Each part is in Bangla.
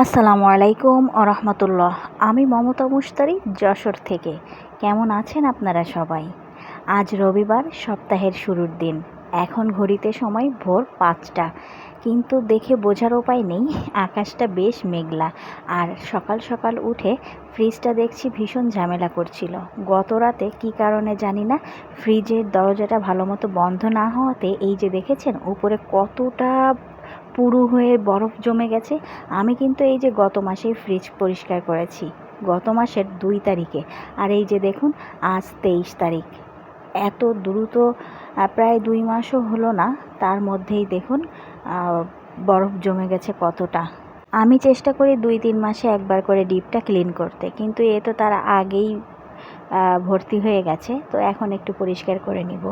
আসসালামু আলাইকুম ও রহমতুল্লাহ। আমি মমতা মুস্তারি যশোর থেকে। কেমন আছেন আপনারা সবাই? আজ রবিবার, সপ্তাহের শুরুর দিন। এখন ঘড়িতে সময় ভোর পাঁচটা। কিন্তু দেখে বোঝার উপায় নেই, আকাশটা বেশ মেঘলা। আর সকাল সকাল উঠে ফ্রিজটা দেখছি ভীষণ ঝামেলা করছিল। গত রাতে কী কারণে জানি না, ফ্রিজের দরজাটা ভালো মতো বন্ধ না হওয়াতে এই যে দেখেছেন, উপরে কতটা পুরু হয়ে বরফ জমে গেছে। আমি কিন্তু এই যে গত মাসেই ফ্রিজ পরিষ্কার করেছি। গত মাসের দুই তারিখে। আর এই যে দেখুন, আজ তেইশ তারিখ। এত দ্রুত প্রায় দুই মাসও হলো না, তার মধ্যেই দেখুন বরফ জমে গেছে কতটা। আমি চেষ্টা করি দুই তিন মাসে একবার করে ডিপটা ক্লিন করতে। কিন্তু এ তো তার আগেই ভর্তি হয়ে গেছে। তো এখন একটু পরিষ্কার করে নিব।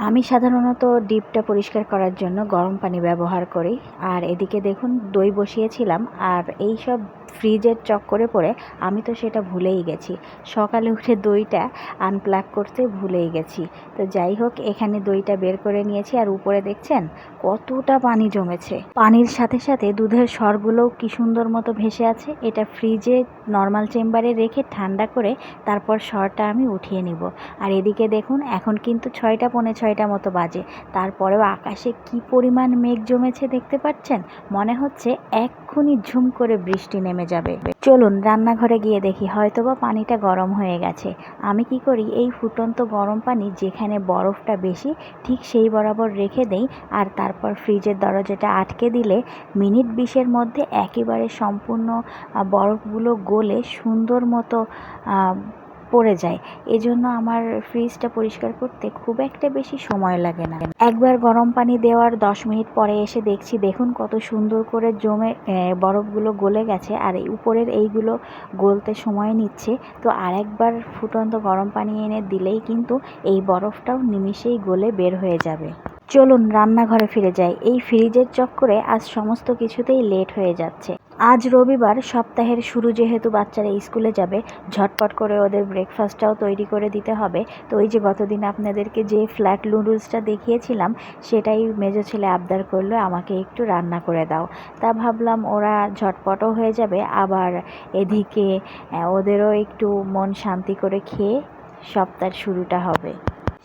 আমি সাধারণত ডিপটা পরিষ্কার করার জন্য গরম পানি ব্যবহার করি। আর এদিকে দেখুন দই বসিয়েছিলাম। আর এই সব ফ্রিজের চক্করে পড়ে আমি তো সেটা ভুলেই গেছি। সকালে উঠে দইটা আনপ্লাগ করতে ভুলেই গেছি। তো যাই হোক, এখানে দইটা বের করে নিয়েছি আর উপরে দেখছেন কতটা পানি জমেছে। পানির সাথে সাথে দুধের সরগুলোও কি সুন্দর মতো ভেসে আছে। এটা ফ্রিজে নর্মাল চেম্বারে রেখে ঠান্ডা করে তারপর সরটা আমি উঠিয়ে নিব। আর এদিকে দেখুন, এখন কিন্তু ছয়টা, পৌনে ছয়টা মতো বাজে। তারপরেও আকাশে কি পরিমাণ মেঘ জমেছে দেখতে পাচ্ছেন? মনে হচ্ছে এক্ষুনি ঝুম করে বৃষ্টি নেমে যাবে। চলুন রান্নাঘরে গিয়ে দেখি, হয়তোবা পানিটা গরম হয়ে গেছে। আমি কি করি, এই ফুটন্ত গরম পানি যেখানে বরফটা বেশি, ঠিক সেই বরাবর রেখে দেই, আর তারপর ফ্রিজের দরজাটা আটকে দিলে মিনিট বিশের মধ্যে একেবারে সম্পূর্ণ বরফগুলো গলে সুন্দর মতো পড়ে যায়। এজন্য আমার ফ্রিজটা পরিষ্কার করতে খুব একটা বেশি সময় লাগে না। একবার গরম পানি দেওয়ার দশ মিনিট পরে এসে দেখছি, দেখুন কত সুন্দর করে জমে বরফগুলো গলে গেছে আর এই উপরের এইগুলো গলতে সময় নিচ্ছে। তো আরেকবার ফুটন্ত গরম পানি এনে দিলেই কিন্তু এই বরফটাও নিমিষেই গলে বের হয়ে যাবে। চলুন রান্নাঘরে ফিরে যাই। এই ফ্রিজের চক্করে আজ সমস্ত কিছুতেই লেট হয়ে যাচ্ছে। আজ রবিবার সপ্তাহের শুরু যেহেতু বাচ্চারা স্কুলে যাবে, ঝটপট করে ওদের ব্রেকফাস্টটাও তৈরি করে দিতে হবে। তো ওই যে গতদিন আপনাদেরকে যে ফ্ল্যাট নুডলসটা দেখিয়েছিলাম, সেটাই মেজো ছেলে আবদার করল, আমাকে একটু রান্না করে দাও। তা ভাবলাম ওরা ঝটপটও হয়ে যাবে, আবার এদিকে ওদেরও একটু মন শান্তি করে খেয়ে সপ্তাহের শুরুটা হবে।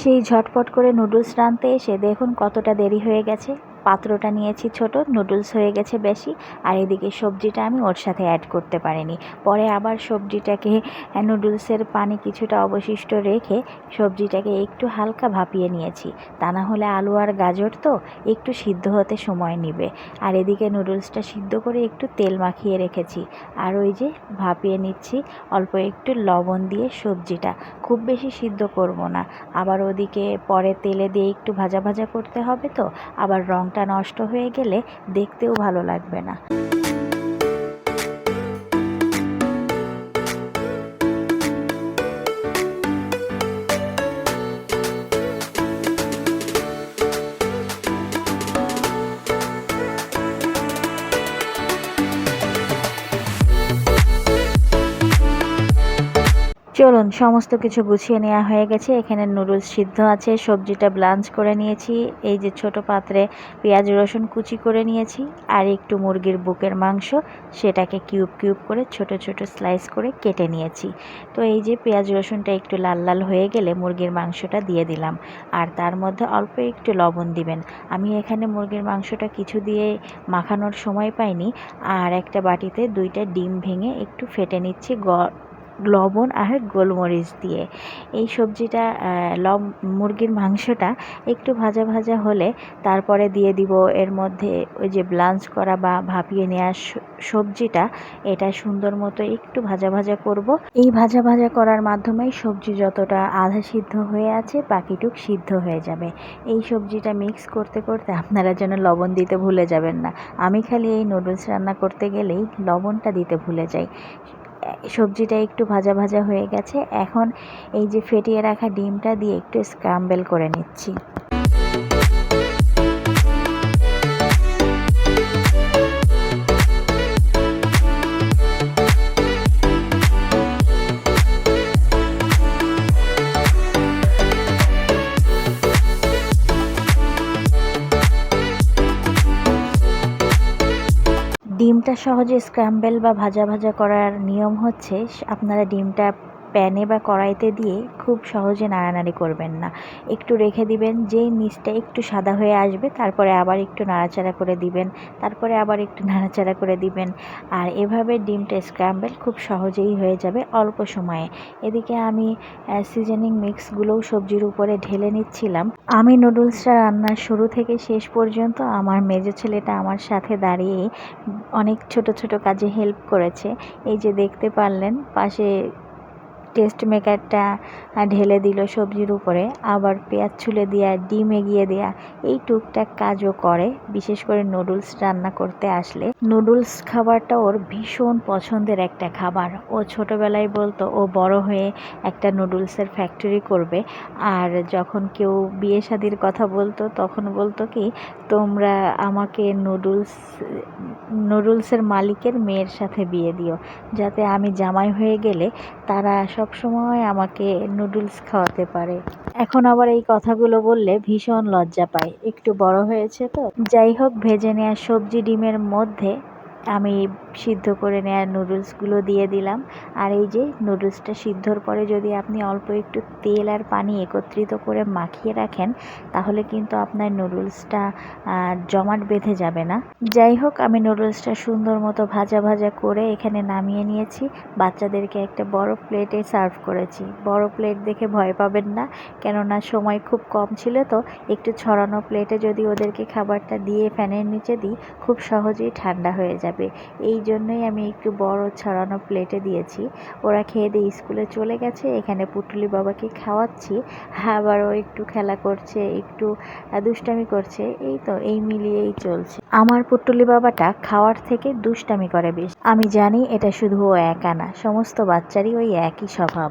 সেই ঝটপট করে নুডলস রাঁধতে এসে দেখুন কতটা দেরি হয়ে গেছে। পাত্রটা নিয়েছি ছোট নুডলস হয়ে গেছে বেশি, আর এদিকে সবজিটা আমি ওর সাথে অ্যাড করতে পারিনি। পরে আবার সবজিটাকে নুডলসের পানি কিছুটা অবশিষ্ট রেখে সবজিটাকে একটু হালকা ভাপিয়ে নিয়েছি। তা না হলে আলু আর গাজর তো একটু সিদ্ধ হতে সময় নেবে। আর এদিকে নুডলসটা সিদ্ধ করে একটু তেল মাখিয়ে রেখেছি। আর ওই যে ভাপিয়ে নিচ্ছি অল্প একটু লবণ দিয়ে সবজিটা। খুব বেশি সিদ্ধ করব না। আবার ওদিকে পরে তেলে দিয়ে একটু ভাজা ভাজা করতে হবে তো, আবার রঙটা নষ্ট হয়ে গেলে দেখতেও ভালো লাগবে না। চলুন, সমস্ত কিছু গুছিয়ে নেওয়া হয়ে গেছে। এখানে নুডলস সিদ্ধ আছে, সবজিটা ব্লাঞ্চ করে নিয়েছি। এই যে ছোট পাত্রে পেঁয়াজ, রসুন কুচি করে নিয়েছি আর একটু মুরগির বুকের মাংস। সেটাকে কিউব কিউব করে ছোট ছোট স্লাইস করে কেটে নিয়েছি। তো এই যে পেঁয়াজ, রসুনটা একটু লাল লাল হয়ে গেলে মুরগির মাংসটা দিয়ে দিলাম। আর তার মধ্যে অল্প একটু লবণ দিবেন। আমি এখানে মুরগির মাংসটা কিছু দিয়ে মাখানোর সময় পাইনি। আর একটা বাটিতে দুইটা ডিম ভেঙে একটু ফেটে নিচ্ছি গ লবণ আর গোলমরিচ দিয়ে। এই সবজিটা লব, মুরগির মাংসটা একটু ভাজা ভাজা হলে তারপরে দিয়ে দিব। এর মধ্যে ওই যে ব্লাঞ্চ করা বা ভাপিয়ে নেওয়া সবজিটা, এটা সুন্দর মতো একটু ভাজা ভাজা করব। এই ভাজা ভাজা করার মাধ্যমেই সবজি যতটা আধা সিদ্ধ হয়ে আছে, বাকিটুক সিদ্ধ হয়ে যাবে। এই সবজিটা মিক্স করতে করতে আপনারা যেন লবণ দিতে ভুলে যাবেন না। আমি খালি এই নুডলস রান্না করতে গেলেই লবণটা দিতে ভুলে যাই। সবজিটা একটু ভাজা ভাজা হয়ে গেছে। এখন এই যে ফেটিয়ে রাখা ডিমটা দিয়ে একটু স্ক্রাম্বেল করে নিচ্ছি। ডিমটা সহজে স্ক্র্যাম্বেল বা ভাজা ভাজা করার নিয়ম হচ্ছে আপনারা ডিমটা প্যানে বা কড়াইতে দিয়ে খুব সহজে নাড়ানাড়ি করবেন না। একটু রেখে দিবেন, যেই নিচটা একটু সাদা হয়ে আসবে, তারপরে আবার একটু নাড়াচাড়া করে দিবেন, তারপরে আবার একটু নাড়াচাড়া করে দিবেন। আর এভাবে ডিমটা স্ক্র্যাম্বেল খুব সহজেই হয়ে যাবে অল্প সময়ে। এদিকে আমি সিজনিং মিক্সগুলোও সবজির উপরে ঢেলে নিচ্ছিলাম। আমি নুডলসটা রান্নার শুরু থেকে শেষ পর্যন্ত আমার মেজো ছেলেটা আমার সাথে দাঁড়িয়ে অনেক ছোট ছোট কাজে হেল্প করেছে। এই যে দেখতে পারলেন, পাশে টেস্ট মেকারটা ঢেলে দিল সবজির উপরে। আবার পেঁয়াজ ছুলে দেওয়া ডিম এগিয়ে দেওয়া এই টুকটাক কাজও করে। বিশেষ করে নুডলস রান্না করতে আসলে। নুডলস খাবারটা ওর ভীষণ পছন্দের একটা খাবার। ও ছোটবেলায় বলতো, ও বড় হয়ে একটা নুডলসের ফ্যাক্টরি করবে। আর যখন কেউ বিয়ে শাদির কথা বলতো, তখন বলতো কি, তোমরা আমাকে নুডলস নুডলসের মালিকের মেয়ের সাথে বিয়ে দিও, যাতে আমি জামাই হয়ে গেলে তারা সব সময় আমাকে নুডলস খাওয়াতে পারে। এখন আবার এই কথাগুলো বললে ভীষণ লজ্জা পায়। একটু বড় হয়েছে তো। যাই হোক, ভেজে নেওয়া সবজি ডিমের মধ্যে আমি সিদ্ধ করে নেওয়া নুডলসগুলো দিয়ে দিলাম। আর এই যে নুডলসটা সিদ্ধর পরে যদি আপনি অল্প একটু তেল আর পানি একত্রিত করে মাখিয়ে রাখেন, তাহলে কিন্তু আপনার নুডলসটা জমাট বেঁধে যাবে না। যাই হোক, আমি নুডলসটা সুন্দর মতো ভাজা ভাজা করে এখানে নামিয়ে নিয়েছি। বাচ্চাদেরকে একটা বড় প্লেটে সার্ভ করেছি। বড় প্লেট দেখে ভয় পাবেন না, কেননা সময় খুব কম ছিল তো। একটু ছড়ানো প্লেটে যদি ওদেরকে খাবারটা দিয়ে ফ্যানের নিচে দিই, খুব সহজেই ঠান্ডা হয়ে যাবে। এই জন্যই আমি একটু বড় ছড়ানো প্লেটে দিয়েছি। ওরা খেয়ে দিয়ে স্কুলে চলে গেছে, এখানে পুটুলি বাবাকে খাওয়াচ্ছি। আবারও একটু খেলা করছে, একটু দুষ্টামি করছে। এই তো, এই মিলিয়েই চলছে। আমার পুটুলি বাবাটা খাওয়ার থেকে দুষ্টামি করে বেশ। আমি জানি এটা শুধু ও একা না, সমস্ত বাচ্চারই ওই একই স্বভাব।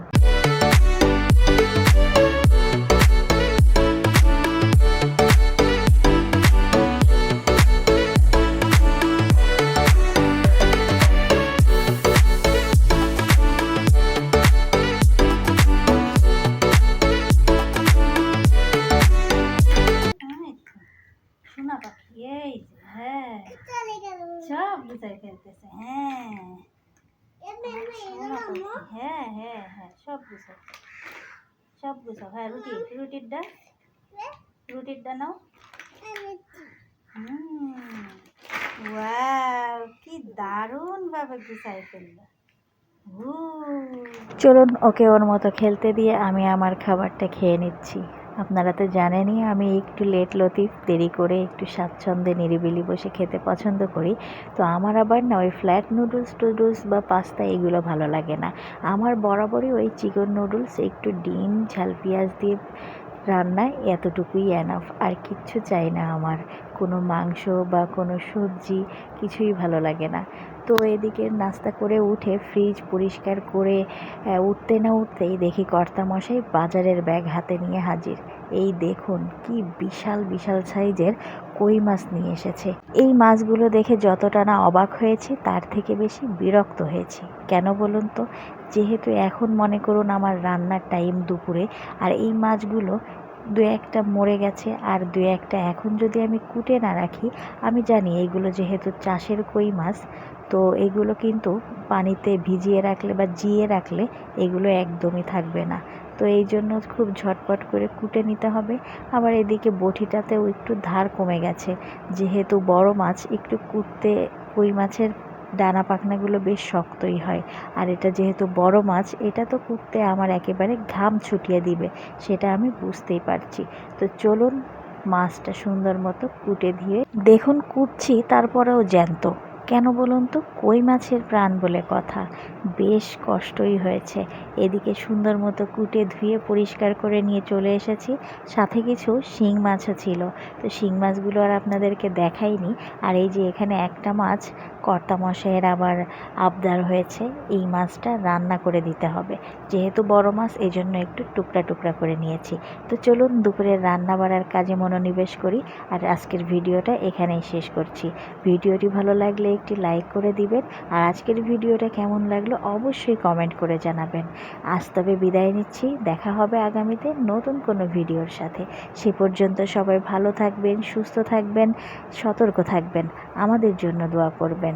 হ্যাঁ হ্যাঁ হ্যাঁ সব গুছাও। সব গুছাও। হ্যাঁ রুটি রুটির ডা রুটির ডা নাও। হুম। ওয়াও কি দারুণ ভাবে গুছাই ফেলল। চলুন ওকে ওর মতো খেলতে দিয়ে আমি আমার খাবারটা খেয়ে নিচ্ছি। আপনারা তো জানেনই আমি একটু লেট লতিফ, দেরি করে একটু স্বাচ্ছন্দ্যে নিরিবিলি বসে খেতে পছন্দ করি। তো আমার আবার না ওই ফ্ল্যাট নুডলস টুডলস বা পাস্তা এগুলো ভালো লাগে না। আমার বরাবরই ওই চিকেন নুডলস একটু ডিম, ঝাল পেঁয়াজ দিয়ে রান্নায় এতটুকুই এনাফ আর কিচ্ছু চাই না আমার। কোনো মাংস বা কোনো সবজি কিছুই ভালো লাগে না। তো এদিকে নাস্তা করে উঠে ফ্রিজ পরিষ্কার করে উঠতে না উঠতেই দেখি কর্তামশাই বাজারের ব্যাগ হাতে নিয়ে হাজির। এই দেখুন কি বিশাল বিশাল সাইজের কই মাছ নিয়ে এসেছে। এই মাছগুলো দেখে যতটা না অবাক হয়েছি, তার থেকে বেশি বিরক্ত হয়েছি। কেন বলুন তো? যেহেতু এখন মনে করুন আমার রান্নার টাইম দুপুরে, আর এই মাছগুলো দু একটা মরে গেছে আর দু একটা এখন যদি আমি কুটে না রাখি, আমি জানি এইগুলো যেহেতু চাষের কই মাছ, তো এগুলো কিন্তু পানিতে ভিজিয়ে রাখলে বা জিয়ে রাখলে এগুলো একদমই থাকবে না। তো এই জন্য খুব ঝটপট করে কুটে নিতে হবে। আবার এদিকে বটিটাতেও একটু ধার কমে গেছে। যেহেতু বড় মাছ, একটু কুটতে কই মাছের ডানা পাখনাগুলো বেশ শক্তই হয়। আর এটা যেহেতু বড় মাছ, এটা তো কুটতে আমার একেবারে ঘাম ছুটিয়ে দিবে, সেটা আমি বুঝতেই পারছি। তো চলুন মাছটা সুন্দর মতো কুটে দিয়ে দেখুন কুটছি, তারপরেও জ্যান্ত। কেন বলুন তো, কই মাছের প্রাণ বলে কথা। বেশ কষ্টই হয়েছে। এদিকে সুন্দর মতো কুটে ধুয়ে পরিষ্কার করে নিয়ে চলে এসেছি। সাথে কিছু শিং মাছও ছিল। তো শিং মাছগুলো আর আপনাদেরকে দেখাইনি। আর এই যে এখানে একটা মাছ কর্তামশাইয়ের আবার আবদার হয়েছে, এই মাছটা রান্না করে দিতে হবে। যেহেতু বড় মাছ এই জন্য একটু টুকরা টুকরা করে নিয়েছি। তো চলুন দুপুরের রান্না বাড়ার কাজে মনোনিবেশ করি, আর আজকের ভিডিওটা এখানেই শেষ করছি। ভিডিওটি ভালো লাগলে একটি লাইক করে দিবেন, আর আজকের ভিডিওটা কেমন লাগল অবশ্যই কমেন্ট করে জানাবেন। আজ তবে বিদায় নিচ্ছি, দেখা হবে আগামীতে নতুন কোনো ভিডিওর সাথে। সে পর্যন্ত সবাই ভালো থাকবেন, সুস্থ থাকবেন, সতর্ক থাকবেন, আমাদের জন্য দোয়া করবেন।